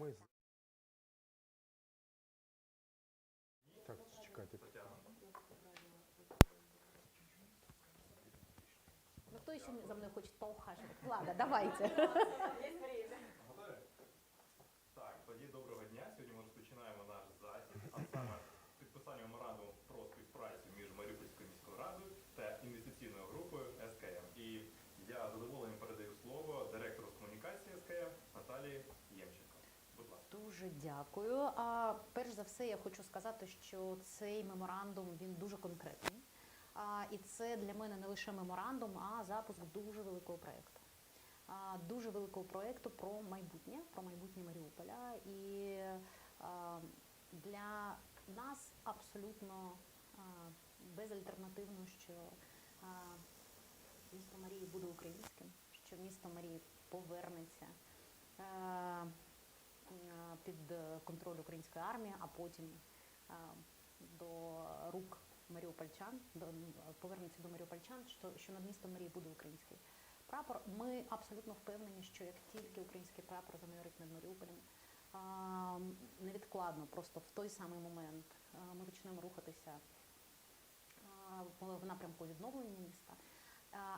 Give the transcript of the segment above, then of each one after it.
Ми Так, чекайте. Ну кто еще за мной хочет поухаживать? Влада, давайте. Есть время. Дуже дякую. А перш за все, я хочу сказати, що цей меморандум він дуже конкретний. А, і це для мене не лише меморандум, а запуск дуже великого проєкту. А, дуже великого проєкту про майбутнє, про майбутнє Маріуполя. І а, для нас абсолютно а, безальтернативно, що а, місто Марії буде українським, що місто Марії повернеться. е, під е, контроль української армії, а потім е, до рук маріупольчан, до, повернеться до маріупольчан, що, що над містом Марії буде український прапор. Ми абсолютно впевнені, що як тільки український прапор замайорить над Маріуполем, невідкладно, просто в той самий момент ми почнемо рухатися в напрямку відновлення міста.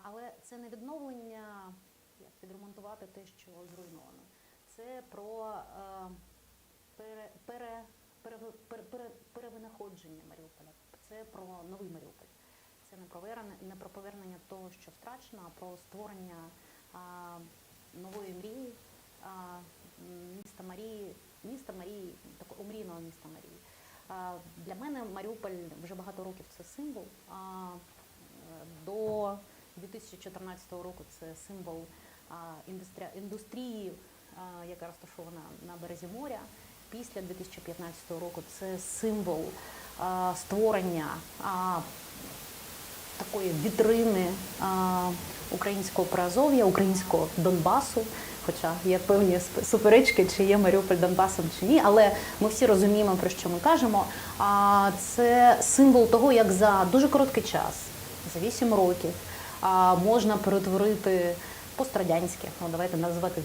Але це не відновлення, як підремонтувати те, що зруйновано. Це про е, пере, пере, пере, пере, пере, перевинаходження Маріуполя. Це про новий Маріуполь. Це не про повернення, не про повернення того, що втрачено, а про створення а, нової мрії, а, міста Марії, міста Марії, такого омрійного міста Марії. А, для мене Маріуполь вже багато років це символ. А, до 2014 року це символ індустрії, яка розташована на березі моря. Після 2015 року це символ а, створення а, такої вітрини українського приазов'я, українського Донбасу. Хоча є певні суперечки, чи є Маріуполь Донбасом чи ні, але ми всі розуміємо, про що ми кажемо. А це символ того, як за дуже короткий час, за 8 років, можна перетворити пострадянське, ну давайте називати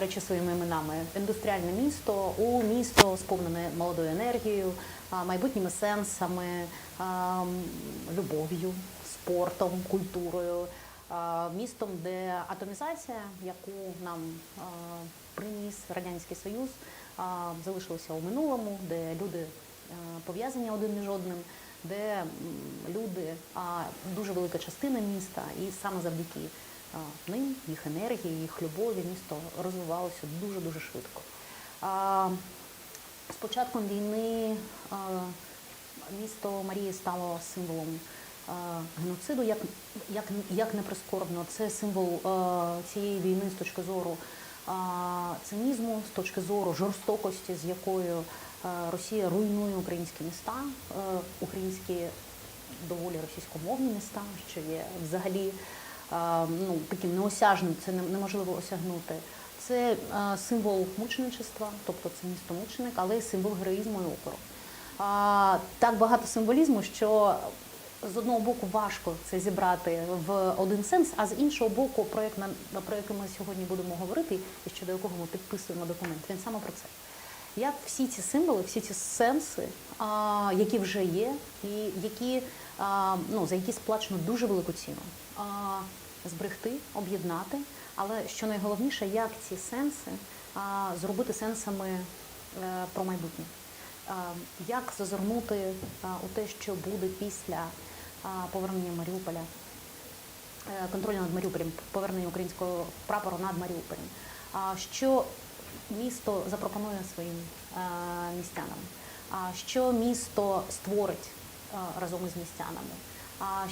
речі своїми іменами, індустріальне місто у місто сповнене молодою енергією, майбутніми сенсами, любов'ю, спортом, культурою. Містом, де атомізація, яку нам приніс Радянський Союз, залишилася у минулому, де люди пов'язані один між одним, де люди, дуже велика частина міста, і саме завдяки ним, їх енергії, їх любові, місто розвивалося дуже-дуже швидко. З початком війни місто Марії стало символом геноциду, як, як, як не прискорбно. Це символ цієї війни з точки зору цинізму, з точки зору жорстокості, з якою Росія руйнує українські міста, українські доволі російськомовні міста, що є взагалі ну, таким неосяжним, це неможливо осягнути. Це символ мученичества, тобто це місто мученик, але й символ героїзму і опору. Так багато символізму, що з одного боку важко це зібрати в один сенс, а з іншого боку, проєкт, про який ми сьогодні будемо говорити, і щодо якого ми підписуємо документ, він саме про це. Як всі ці символи, всі ці сенси, які вже є, і які, ну, за які сплачено дуже велику ціну, зберегти, об'єднати. Але що найголовніше, як ці сенси зробити сенсами е, про майбутнє. Як зазирнути у те, що буде після повернення Маріуполя, е, контролю над Маріуполем, повернення українського прапору над Маріуполем. Що місто запропонує своїм е, містянам? Що місто створить е, разом із містянами?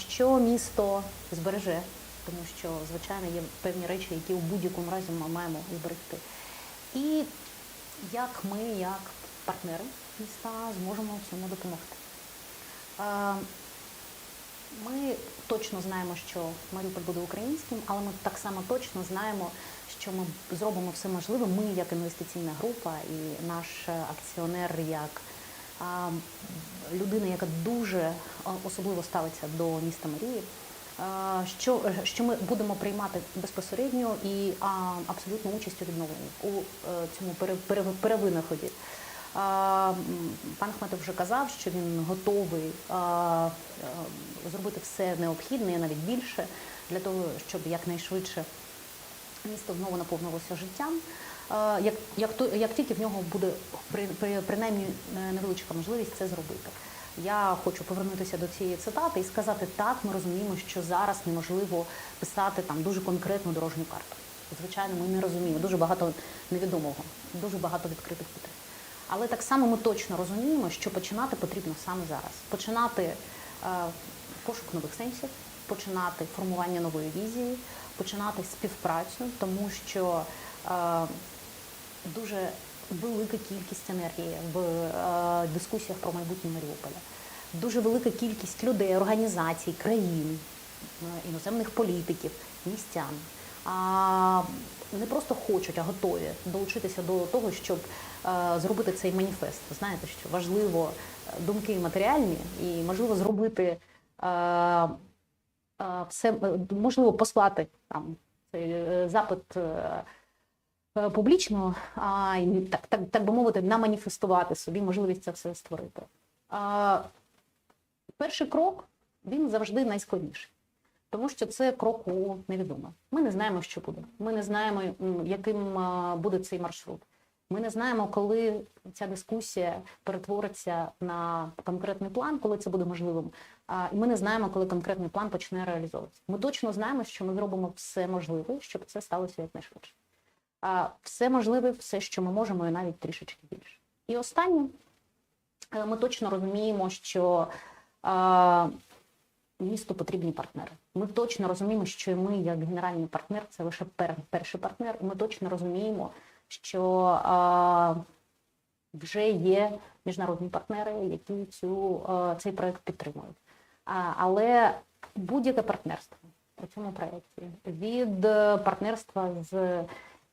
Що місто збереже? Тому що, звичайно, є певні речі, які у будь-якому разі ми маємо зберегти. І як ми, як партнери міста, зможемо цьому допомогти. Е, Ми точно знаємо, що Маріуполь буде українським, але ми так само точно знаємо, що ми зробимо все можливе. Ми, як інвестиційна група, і наш акціонер, як людина, яка дуже особливо ставиться до міста Марії. Що, що ми будемо приймати безпосередньо і а, абсолютну участь у відновленні у е, цьому пере- пере- перевинаході. Пан Хметов вже казав, що він готовий е, зробити все необхідне навіть більше для того, щоб якнайшвидше місто знову наповнилося життям. Е, Як, як, як тільки в нього буде при, при, принаймні е, невеличка можливість це зробити. Я хочу повернутися до цієї цитати і сказати, так, ми розуміємо, що зараз неможливо писати там дуже конкретну дорожню карту. Звичайно, ми не розуміємо, дуже багато невідомого, дуже багато відкритих питань. Але так само ми точно розуміємо, що починати потрібно саме зараз. Починати е, пошук нових сенсів, починати формування нової візії, починати співпрацю, тому що е, дуже велика кількість енергії в е, дискусіях про майбутнє Маріуполя. Дуже велика кількість людей, організацій, країн, е, іноземних політиків, містян. А, не просто хочуть, а готові долучитися до того, щоб е, зробити цей маніфест. Знаєте, що важливо думки матеріальні і можливо зробити е, все е, можливо послати там цей е, запит. е, публічно, а так, так, так би мовити, наманіфестувати собі можливість це все створити. Перший крок він завжди найскладніший, тому що це крок у невідоме. Ми не знаємо, що буде. Ми не знаємо, яким буде цей маршрут. Ми не знаємо, коли ця дискусія перетвориться на конкретний план, коли це буде можливим. І ми не знаємо, коли конкретний план почне реалізовуватися. Ми точно знаємо, що ми зробимо все можливе, щоб це сталося якнайшвидше. Все можливе, все, що ми можемо, і навіть трішечки більше. І останнє, е, ми точно розуміємо, що місту потрібні партнери. Ми точно розуміємо, що ми, як генеральний партнер, це лише перший партнер, і ми точно розуміємо, що вже є міжнародні партнери, які цю, цей проект підтримують. Але будь-яке партнерство у цьому проєкті від е, партнерства з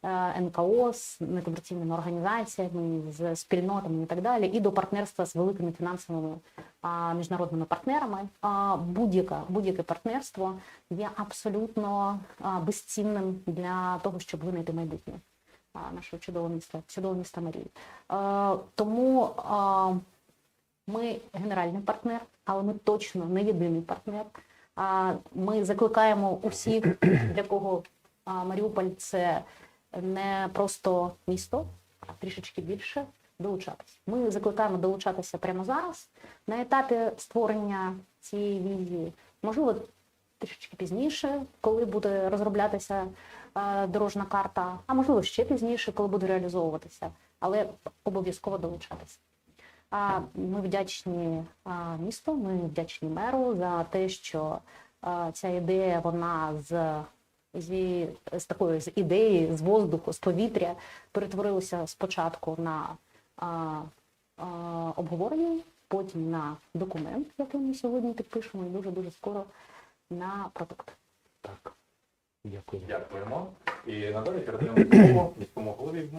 е, НКО, з некомерційними організаціями, з спільнотами і так далі, і до партнерства з великими фінансовими а, міжнародними партнерами. Будь-яке, будь-яке партнерство є абсолютно а, безцінним для того, щоб винайти майбутнє нашого чудового міста, чудового міста Марії. Е, тому ми генеральний партнер, але ми точно не єдиний партнер. Ми закликаємо усіх, для кого Маріуполь це не просто місто, а трішечки більше долучатися. Ми закликаємо долучатися прямо зараз на етапі створення цієї візії. Можливо, трішечки пізніше, коли буде розроблятися е, дорожна карта, а можливо ще пізніше, коли буде реалізовуватися, але обов'язково долучатися. А ми вдячні місту, ми вдячні меру за те, що ця ідея вона з, зі, з такої з ідеї, з воздуху, з повітря перетворилася спочатку на а, а, обговорення, потім на документ, який ми сьогодні підпишемо, і дуже дуже скоро на продукт. Так. Дякую. Дякуємо. І надалі передаємо слово міському голові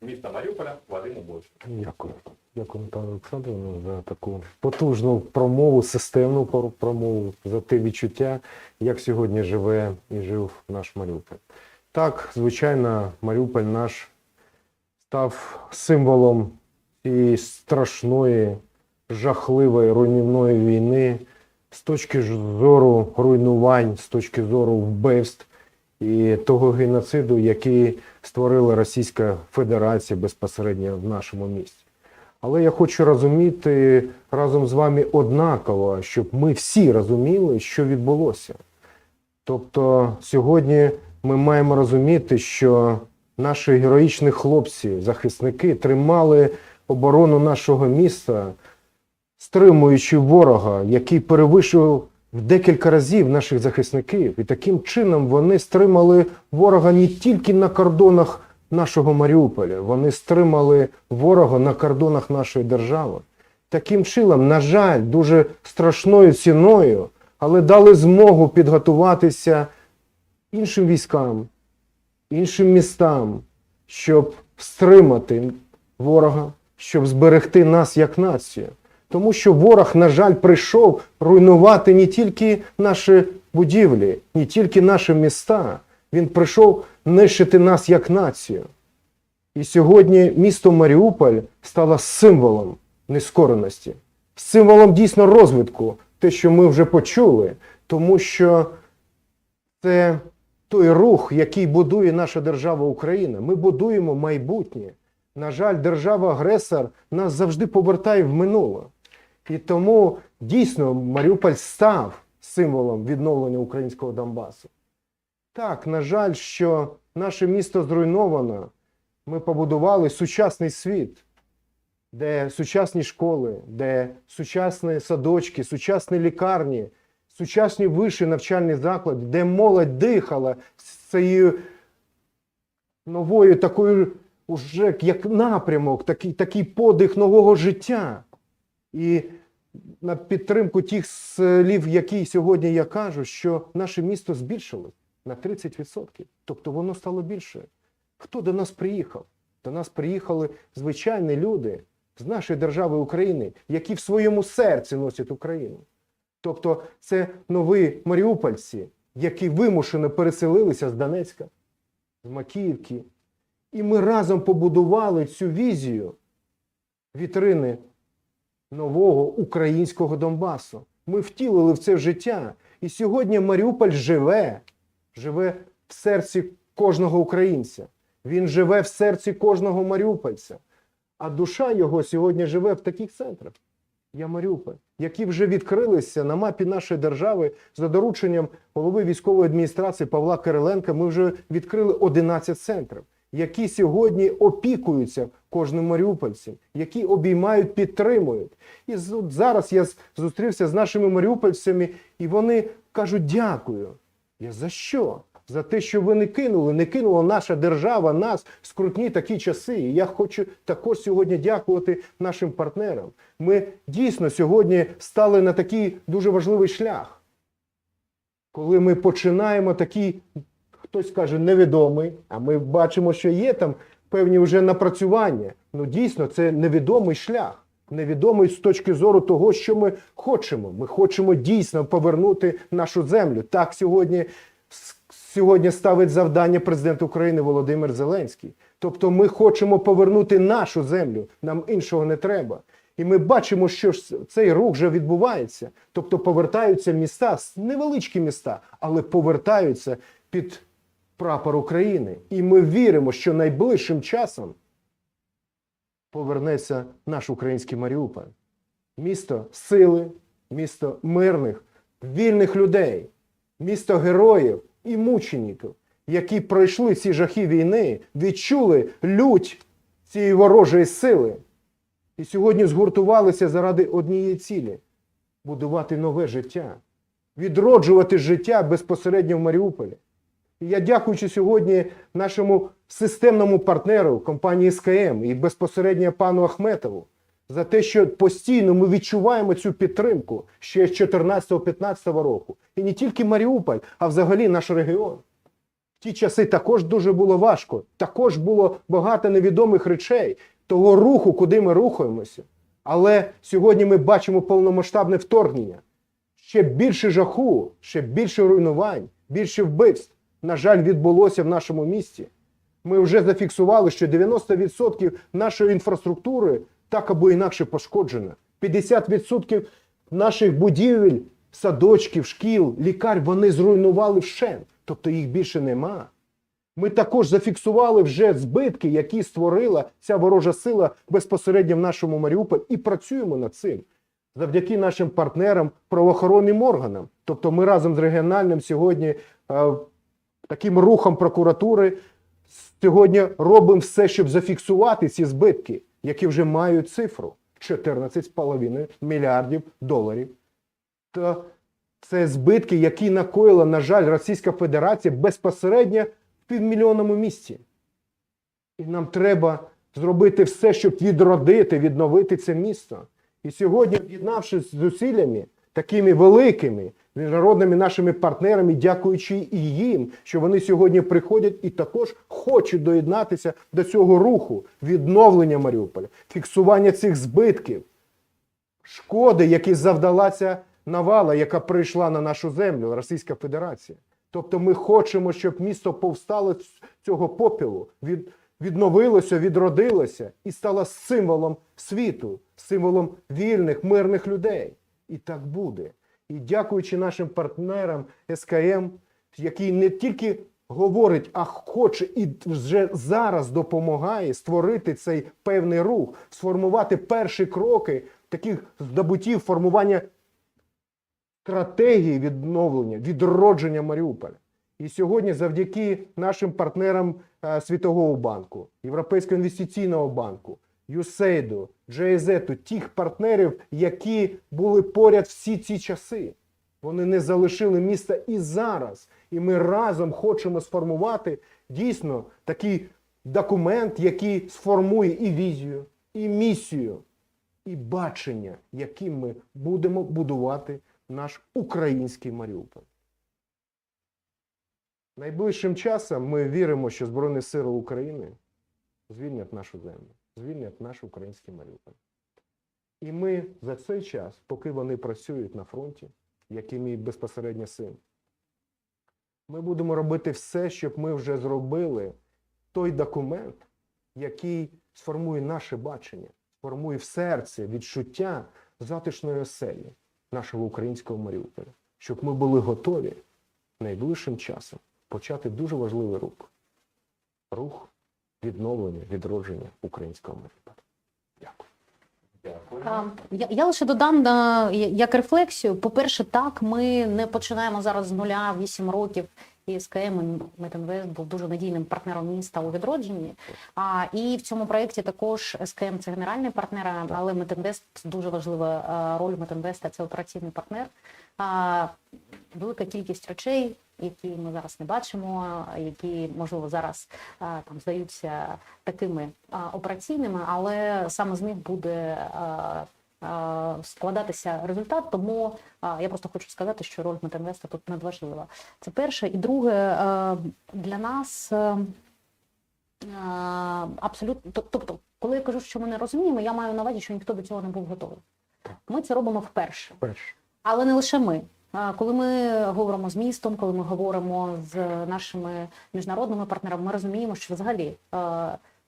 міста Маріуполя Вадиму Бойчуку. Дякую. Дякую, Наталія Олександрівна, за таку потужну промову, системну промову, за те відчуття, як сьогодні живе і жив наш Маріуполь. Так, звичайно, Маріуполь наш став символом цієї страшної, жахливої руйнівної війни з точки зору руйнувань, з точки зору вбивств і того геноциду, який створила Російська Федерація безпосередньо в нашому місті. Але я хочу розуміти разом з вами однаково, щоб ми всі розуміли, що відбулося. Тобто сьогодні ми маємо розуміти, що наші героїчні хлопці, захисники, тримали оборону нашого міста, стримуючи ворога, який перевищував в декілька разів наших захисників. І таким чином вони стримали ворога не тільки на кордонах нашого Маріуполя, вони стримали ворога на кордонах нашої держави. Таким чином, на жаль, дуже страшною ціною, але дали змогу підготуватися іншим військам, іншим містам, щоб стримати ворога, щоб зберегти нас як націю. Тому що ворог, на жаль, прийшов руйнувати не тільки наші будівлі, не тільки наші міста. Він прийшов нищити нас як націю. І сьогодні місто Маріуполь стало символом нескореності, символом дійсно розвитку, те, що ми вже почули, тому що це той рух, який будує наша держава Україна. Ми будуємо майбутнє. На жаль, держава-агресор нас завжди повертає в минуле. І тому дійсно Маріуполь став символом відновлення українського Донбасу. Так, на жаль, що наше місто зруйновано. Ми побудували сучасний світ, де сучасні школи, де сучасні садочки, сучасні лікарні, сучасні вищі навчальні заклади, де молодь дихала з цією новою такою, уже як напрямок, такий, такий подих нового життя. І на підтримку тих слів, які сьогодні я кажу, що наше місто збільшилось на 30%. Тобто воно стало більше. Хто до нас приїхав? До нас приїхали звичайні люди з нашої держави України, які в своєму серці носять Україну. Тобто це нові маріупольці, які вимушено переселилися з Донецька, з Макіївки. І ми разом побудували цю візію вітрини нового українського Донбасу. Ми втілили в це життя. І сьогодні Маріуполь живе, живе в серці кожного українця. Він живе в серці кожного маріупольця. А душа його сьогодні живе в таких центрах. Я Маріуполь, які вже відкрилися на мапі нашої держави за дорученням голови військової адміністрації Павла Кириленка. Ми вже відкрили 11 центрів, які сьогодні опікуються кожним маріупольцем, які обіймають, підтримують. І зараз я зустрівся з нашими маріупольцями, і вони кажуть: дякую. Я за що? За те, що ви не кинули, не кинула наша держава нас в скрутні такі часи. І я хочу також сьогодні дякувати нашим партнерам. Ми дійсно сьогодні стали на такий дуже важливий шлях, коли ми починаємо такий, хтось каже, невідомий, а ми бачимо, що є там певні вже напрацювання. Ну дійсно, це невідомий шлях. Невідомий з точки зору того, що ми хочемо. Ми хочемо дійсно повернути нашу землю. Так сьогодні сьогодні ставить завдання президент України Володимир Зеленський. Тобто ми хочемо повернути нашу землю, нам іншого не треба. І ми бачимо, що ж цей рух вже відбувається. Тобто повертаються міста, невеличкі міста, але повертаються під прапор України. І ми віримо, що найближчим часом повернеться наш український Маріуполь. Місто сили, місто мирних, вільних людей, місто героїв і мучеників, які пройшли ці жахи війни, відчули лють цієї ворожої сили. І сьогодні згуртувалися заради однієї цілі будувати нове життя, відроджувати життя безпосередньо в Маріуполі. Я дякуючи сьогодні нашому системному партнеру компанії СКМ і безпосередньо пану Ахметову за те, що постійно ми відчуваємо цю підтримку ще з 14-15 року. І не тільки Маріуполь, а взагалі наш регіон. В ті часи також дуже було важко, також було багато невідомих речей, того руху, куди ми рухаємося. Але сьогодні ми бачимо повномасштабне вторгнення. Ще більше жаху, ще більше руйнувань, більше вбивств, на жаль, відбулося в нашому місті. Ми вже зафіксували, що 90% нашої інфраструктури так або інакше пошкоджена. 50% наших будівель, садочків, шкіл, лікарь вони зруйнували вщент, тобто їх більше нема. Ми також зафіксували вже збитки, які створила ця ворожа сила безпосередньо в нашому Маріуполі, і працюємо над цим завдяки нашим партнерам, правоохоронним органам. Тобто, ми разом з регіональним сьогодні е, таким рухом прокуратури сьогодні робимо все, щоб зафіксувати ці збитки, які вже мають цифру 14,5 мільярдів доларів. То це збитки, які накоїла, на жаль, Російська Федерація безпосередньо в півмільйонному місті. І нам треба зробити все, щоб відродити, відновити це місто. І сьогодні, об'єднавшись з зусиллями такими великими міжнародними нашими партнерами, дякуючи і їм, що вони сьогодні приходять і також хочуть доєднатися до цього руху відновлення Маріуполя, фіксування цих збитків, шкоди, які завдала ця навала, яка прийшла на нашу землю, Російська Федерація. Тобто ми хочемо, щоб місто повстало з цього попілу, від, відновилося, відродилося і стало символом світу, символом вільних, мирних людей. І так буде. І дякуючи нашим партнерам СКМ, який не тільки говорить, а хоче і вже зараз допомагає створити цей певний рух, сформувати перші кроки таких здобуттів формування стратегії відновлення, відродження Маріуполя. І сьогодні, завдяки нашим партнерам е, Світового банку, Європейського інвестиційного банку, USAID, GIZ, тих партнерів, які були поряд всі ці часи. Вони не залишили міста і зараз. І ми разом хочемо сформувати дійсно такий документ, який сформує і візію, і місію, і бачення, яким ми будемо будувати наш український Маріуполь. Найближчим часом ми віримо, що Збройні Сили України звільнять нашу землю, звільнять наш український Маріуполь. І ми за цей час, поки вони працюють на фронті, як і мій безпосередньо син, ми будемо робити все, щоб ми вже зробили той документ, який сформує наше бачення, сформує в серці відчуття затишної оселі нашого українського Маріуполя, щоб ми були готові найближчим часом почати дуже важливий рух. Рух відновлення, відродження українського Маріуполя. Дякую. Я, я лише додам да, я- як рефлексію. По-перше, так, ми не починаємо зараз з нуля 8 років. І СКМ Метинвест був дуже надійним партнером міста у відродженні. А, і в цьому проєкті також СКМ це генеральний партнер, але Метинвест дуже важлива роль Метинвеста це операційний партнер. А, велика кількість речей, які ми зараз не бачимо, які можливо зараз там здаються такими операційними, але саме з них буде складатися результат. Тому я просто хочу сказати, що роль Метинвеста тут надважлива. Це перше. І друге, для нас абсолютно, тобто, коли я кажу, що ми не розуміємо, я маю на увазі, що ніхто до цього не був готовий. Ми це робимо вперше. Перше. Але не лише ми. Коли ми говоримо з містом, коли ми говоримо з нашими міжнародними партнерами, ми розуміємо, що взагалі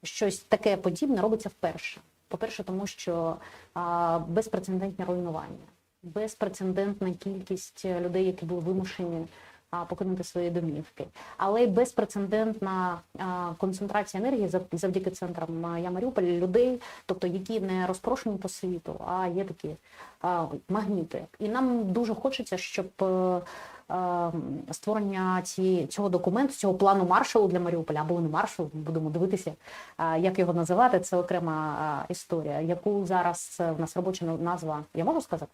щось таке подібне робиться вперше. По-перше, тому що безпрецедентне руйнування, безпрецедентна кількість людей, які були вимушені покинути свої домівки, але й безпрецедентна концентрація енергії зав- завдяки центрам Я людей, тобто які не розпрошені по світу, а є такі магніти. І нам дуже хочеться, щоб е, е, створення ці, цього документу, цього плану маршалу для Маріуполя, або не маршал, будемо дивитися, як його називати. Це окрема історія, яку зараз е, в нас робоча назва. Я можу сказати?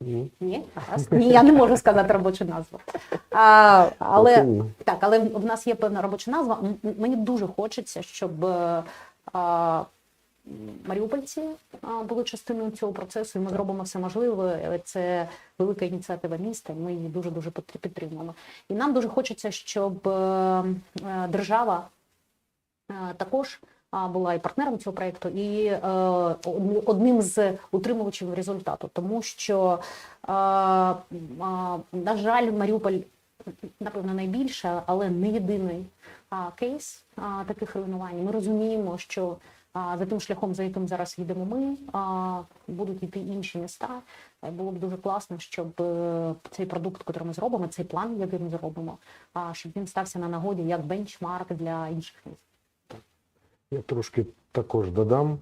Ні. Ні, гаразд. Ні, я не можу сказати робочу назву. А, але так, але в нас є певна робоча назва. Мені дуже хочеться, щоб е, а, маріупольці а, були частиною цього процесу, і ми зробимо все можливе. Це велика ініціатива міста, ми її дуже дуже підтримуємо. І нам дуже хочеться, щоб е, е, держава також була і партнером цього проєкту, і е, одним з утримувачів результату, тому що, е, на жаль, Маріуполь, напевно, найбільше, але не єдиний кейс таких руйнувань. Ми розуміємо, що за тим шляхом, за яким зараз їдемо ми, будуть йти інші міста. Було б дуже класно, щоб е, цей продукт, який ми зробимо, цей план, який ми зробимо, щоб він стався на нагоді як бенчмарк для інших міст. Я трошки також додам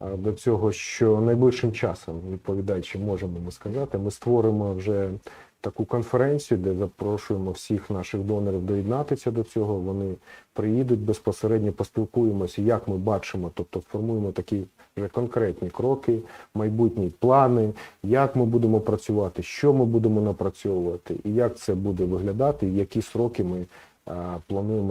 до цього, що найближчим часом, відповідаючи, можемо ми сказати, ми створимо вже таку конференцію, де запрошуємо всіх наших донорів доєднатися до цього. Вони приїдуть безпосередньо, поспілкуємося, як ми бачимо, тобто формуємо такі вже конкретні кроки, майбутні плани, як ми будемо працювати, що ми будемо напрацьовувати, і як це буде виглядати, і які сроки ми а, плануємо